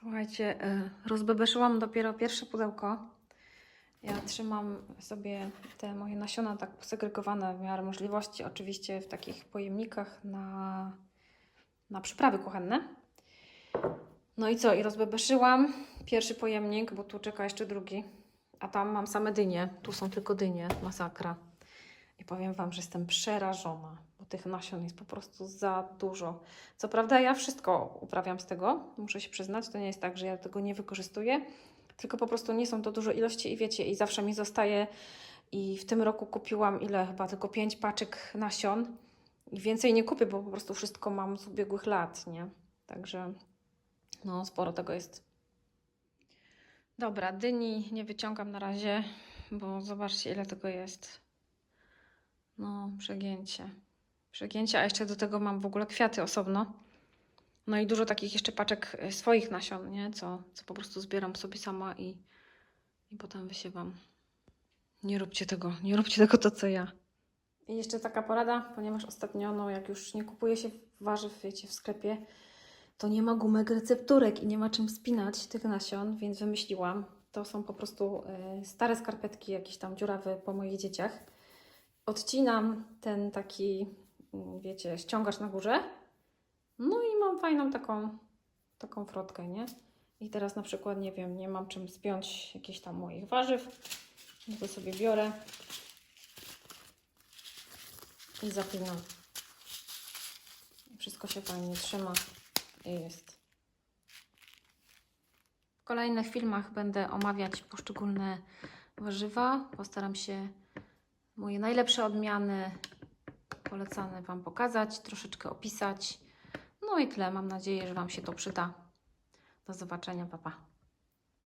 Słuchajcie, e, rozbebeszyłam dopiero pierwsze pudełko. Ja trzymam sobie te moje nasiona tak posegregowane w miarę możliwości, oczywiście w takich pojemnikach na, na przyprawy kuchenne. No i co? I rozbebeszyłam pierwszy pojemnik, bo tu czeka jeszcze drugi. A tam mam same dynie. Tu są tylko dynie. Masakra. I powiem Wam, że jestem przerażona, tych nasion jest po prostu za dużo. Co prawda ja wszystko uprawiam z tego, muszę się przyznać. To nie jest tak, że ja tego nie wykorzystuję, tylko po prostu nie są to duże ilości i wiecie, i zawsze mi zostaje. I w tym roku kupiłam ile? Chyba tylko pięć paczek nasion. I więcej nie kupię, bo po prostu wszystko mam z ubiegłych lat, nie? Także no, sporo tego jest. Dobra, dyni nie wyciągam na razie, bo zobaczcie, ile tego jest. No, przegięcie. Przegięcie, a jeszcze do tego mam w ogóle kwiaty osobno. No i dużo takich jeszcze paczek y, swoich nasion, nie? Co, co po prostu zbieram sobie sama i, i potem wysiewam. Nie róbcie tego, nie róbcie tego to, co ja. I jeszcze taka porada, ponieważ ostatnio, no jak już nie kupuje się warzyw, wiecie, w sklepie, to nie ma gumek recepturek i nie ma czym spinać tych nasion, więc wymyśliłam. To są po prostu y, stare skarpetki, jakieś tam dziurawe po moich dzieciach. Odcinam ten taki, wiecie, ściągacz na górze. No i mam fajną taką, taką frotkę, nie? I teraz na przykład, nie wiem, nie mam czym spiąć jakichś tam moich warzyw. No to sobie biorę i zapinam. Wszystko się fajnie trzyma i jest. W kolejnych filmach będę omawiać poszczególne warzywa. Postaram się moje najlepsze odmiany polecane Wam pokazać, troszeczkę opisać. No i tyle. Mam nadzieję, że Wam się to przyda. Do zobaczenia, papa. Pa.